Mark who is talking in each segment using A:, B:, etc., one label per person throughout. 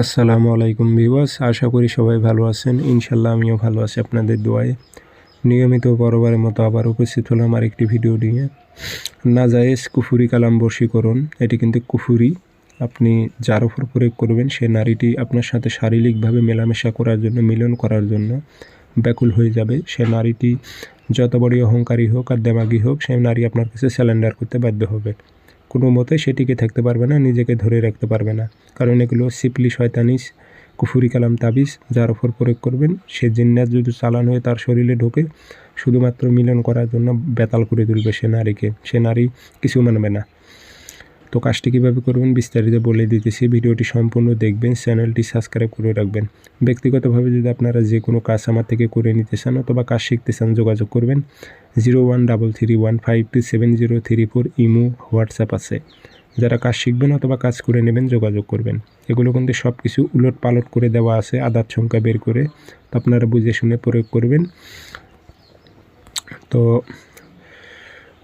A: আসসালামু আলাইকুম ভিউয়ার্স, আশা করি সবাই ভালো আছেন। ইনশাল্লাহ আমিও ভালো আছি আপনাদের দোয়ায়। নিয়মিত বরাবরের মতো আবার উপস্থিত হলাম আর একটি ভিডিও নিয়ে। নাজায়েজ কুফুরি কালাম বশীকরণ এটি কিন্তু কুফুরি। আপনি যার ওপর প্রয়োগ করবেন, সে নারীটি আপনার সাথে শারীরিকভাবে মেলামেশা করার জন্য, মিলন করার জন্য ব্যাকুল হয়ে যাবে। সে নারীটি যত বড়ই অহংকারী হোক আর দেমাগি হোক, সে নারী আপনার কাছে স্যালেন্ডার করতে বাধ্য হবে। কোনো মতে সে টিকে থাকতে পারবে না, নিজেকে ধরে রাখতে পারবে না। কারণ এগুলো সিপলি শয়তানিস, কুফুরি কালাম তাবিজ যার ওপর প্রয়োগ করবেন। সে জিন্নাত যদি চালান হয়ে তার শরীরে ঢোকে, শুধুমাত্র মিলন করার জন্য বেতাল করে তুলবে সে নারীকে। সে নারী কিছু মানবে না। তো কাজটি কীভাবে করবেন বিস্তারিত বলে দিতেছি। ভিডিওটি সম্পূর্ণ দেখবেন, চ্যানেলটি সাবস্ক্রাইব করে রাখবেন। ব্যক্তিগতভাবে যদি আপনারা যে কোনো কাজ আমার থেকে করে নিতে চান অথবা কাজ শিখতে চান, যোগাযোগ করবেন। Zero one double three one five two seven zero three four imo, WhatsApp আছে। যারা কাজ শিখবেন অথবা কাজ করে নেবেন, যোগাযোগ করবেন। এগুলো কিন্তু সব কিছু উলট পালট করে দেওয়া আছে, আধার সংখ্যা বের করে। আপনারা বুঝে শুনে প্রয়োগ করবেন। তো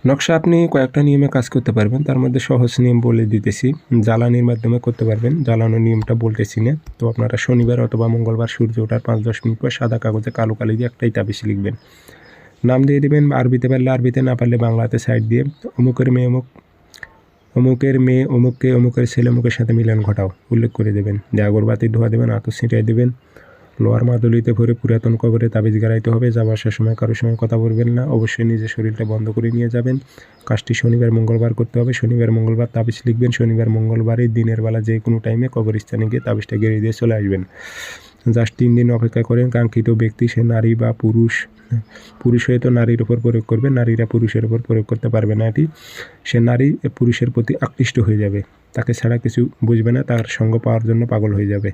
A: নকশা আপনি কয়েকটা নিয়মে কাজ করতে পারবেন। তার মধ্যে সহজ নিয়ম বলে দিতেছি। জ্বালানির মাধ্যমে করতে পারবেন। জ্বালানোর নিয়মটা বলতেছি না। তো আপনারা শনিবার অথবা মঙ্গলবার সূর্য ওঠার পাঁচ দশ মিনিট পর সাদা কাগজে কালো কালি দিয়ে একটাই তাবিজ লিখবেন। নাম দিয়ে দেবেন, আরবিতে পারলে আরবিতে, না পারলে বাংলাতে সাইড দিয়ে। অমুকের মেয়ে, অমুক, অমুকের মেয়ে, অমুককে, অমুকের ছেলে, অমুকের সাথে মিলন ঘটাও, উল্লেখ করে দেবেন। যে আগরবাতি ধোয়া দেবেন আতর ছিটিয়ে দেবেন। লোয়ার মাদুলিতে ভরে পুরাতন কবরে তাবিজ গাড়াইতে হবে যাবার সে সময় কারোর সঙ্গে কথা বলবেন না। অবশ্যই নিজের শরীরটা বন্ধ করে নিয়ে যাবেন। কাজটি শনিবার, মঙ্গলবার করতে হবে। শনিবার, মঙ্গলবার তাবিজ লিখবেন। শনিবার মঙ্গলবারই দিনের বেলা যে কোনো টাইমে কবরস্থানে গিয়ে তাবিজটা গেড়ে দিয়ে চলে আসবেন। জাস্ট তিন দিন অপেক্ষা করেন, কাঙ্ক্ষিত ব্যক্তি সে নারী বা পুরুষ পুরুষ হয়ে তো নারীর উপর প্রয়োগ করবে, নারীরা পুরুষের উপর প্রয়োগ করতে পারবে না এটি। সে নারী পুরুষের প্রতি আকৃষ্ট হয়ে যাবে, তাকে ছাড়া কিছু বুঝবে না, তার সঙ্গ পাওয়ার জন্য পাগল হয়ে যাবে।